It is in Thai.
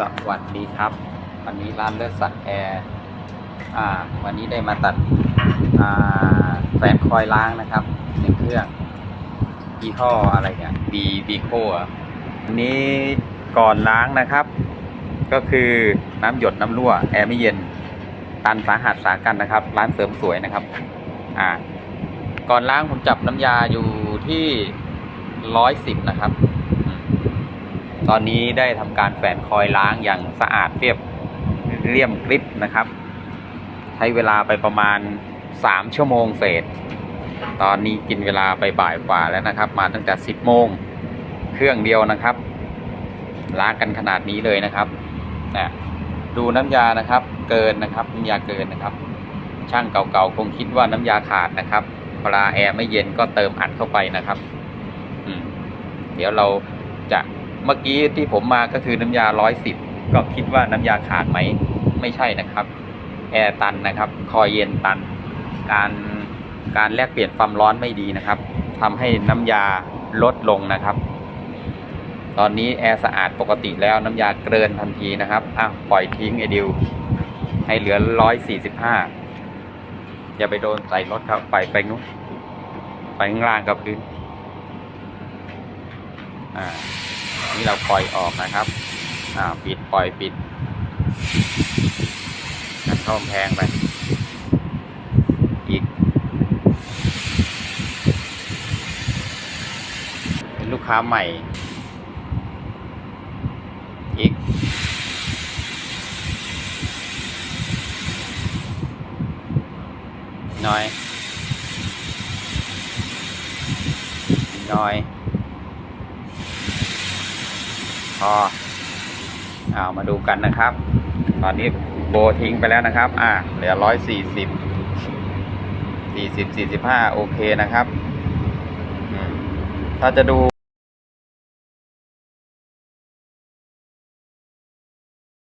สวัสดีครับ วันนี้ร้านเลือดสักแอร์อ่า วันนี้ได้มาตัดอ่าแฟนคอยล้างนะครับหนึ่งเครื่องยี่ห้ออะไรเนี่ยบีบีโคอันนี้ก่อนล้างนะครับ ก็คือน้ำหยดน้ำรั่ว แอร์ไม่เย็นตันสาหัสสากันนะครับ ร้านเสริมสวยนะครับ อ่า ก่อนล้างผมจับน้ำยาอยู่ที่ร้อยสิบนะครับ ตอนนี้ได้ทำการแฝนคอยล้างอย่างสะอาดเรียบเลี่ยมกริบนะครับ ใช้เวลาไปประมาณสามชั่วโมงเศษ ตอนนี้กินเวลาไปบ่ายกว่าแล้วนะครับ มาตั้งแต่สิบโมงเครื่องเดียวนะครับ ล้างกันขนาดนี้เลยนะครับนะดูน้ำยานะครับ เกินนะครับน้ำยาเกินนะครับ ช่างเก่าๆคงคิดว่าน้ำยาขาดนะครับเวลาแอร์ไม่เย็นก็เติมอัดเข้าไปนะครับเดี๋ยวเราจะ เมื่อกี้ที่ผมมาก็คือน้ำยาร้อยสิบก็คิดว่าน้ำยาขาดไหม ไม่ใช่นะครับแอร์ตันนะครับ คอยเย็นตัน การการแลกเปลี่ยนความร้อนไม่ดีนะครับทำให้น้ำยาลดลงนะครับ ตอนนี้แอร์สะอาดปกติแล้วน้ำยาเกินทันทีนะครับอะปล่อยทิ้งไอเดิวให้เหลือร้อยสี่สิบห้าอย่าไปโดนใส่รถครับไปไปนู้นไปข้างล่างกับพื้นอ่า นี่เราปล่อยออกนะครับอ่าปิดปล่อยปิดกันเข้าแพงไปอีก เป็นลูกค้าใหม่ อีกน้อยน้อย พ อเอามาดูกันนะครับ ตอนนี้โบทิ้งไปแล้วนะครับ อ่าเหลือร้อยสี่สิบสี่สิบสี่สิบห้าโอเคนะครับ ถ้าจะดู